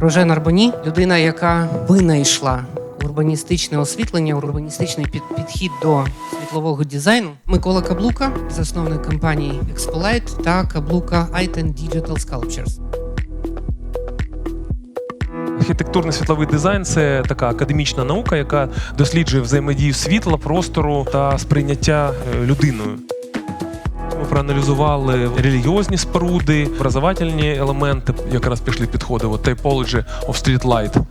Роже Нарбоні людина, яка винайшла урбаністичне освітлення, урбаністичний підхід до світлового дизайну. Микола Каблука, засновник компанії Expolite та Каблука Iten Digital Sculptures. Архітектурний світловий дизайн це така академічна наука, яка досліджує взаємодію світла, простору та сприйняття е, людиною. Проаналізували релігіозні споруди, образовательні елементи, якраз пішли підходи, от typology of Streetlight.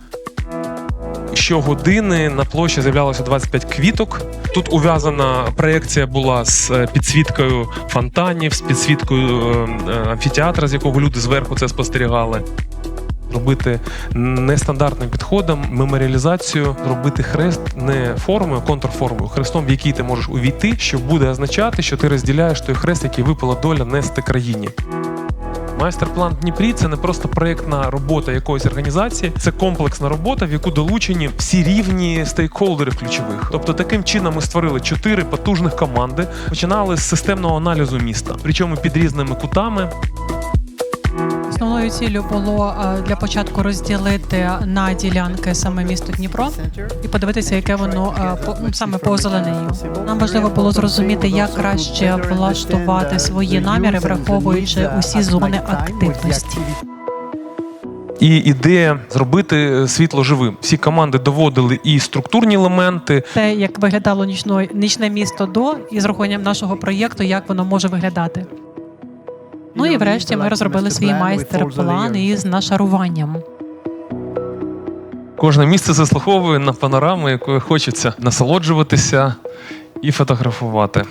Щогодини на площі з'являлося 25 квіток. Тут ув'язана проекція була з е, підсвіткою фонтанів, з підсвіткою е, е, амфітеатра, з якого люди зверху це спостерігали. Робити нестандартним підходом меморіалізацію, робити хрест не формою, а контрформою, хрестом, в який ти можеш увійти, що буде означати, що ти розділяєш той хрест, який випала доля нести країні. Майстер-план Дніпрі це не просто проєктна робота якоїсь організації, це комплексна робота, в яку долучені всі рівні стейкхолдерів ключових. Тобто таким чином ми створили чотири потужних команди, починали з системного аналізу міста, причому під різними кутами. Основною ціллю було е, для початку розділити на ділянки саме місто Дніпро і подивитися, яке воно е, ну, саме по озелененню. Нам важливо було зрозуміти, як краще влаштувати свої наміри, враховуючи усі зони активності. І ідея зробити світло живим. Всі команди доводили і структурні елементи, Те, як виглядало нічно, нічне місто до і з рахуванням нашого проєкту, як воно може виглядати. Ну і врешті ми розробили свій майстер-план із нашаруванням. Кожне місце заслуховує на панораму, якою хочеться насолоджуватися і фотографувати.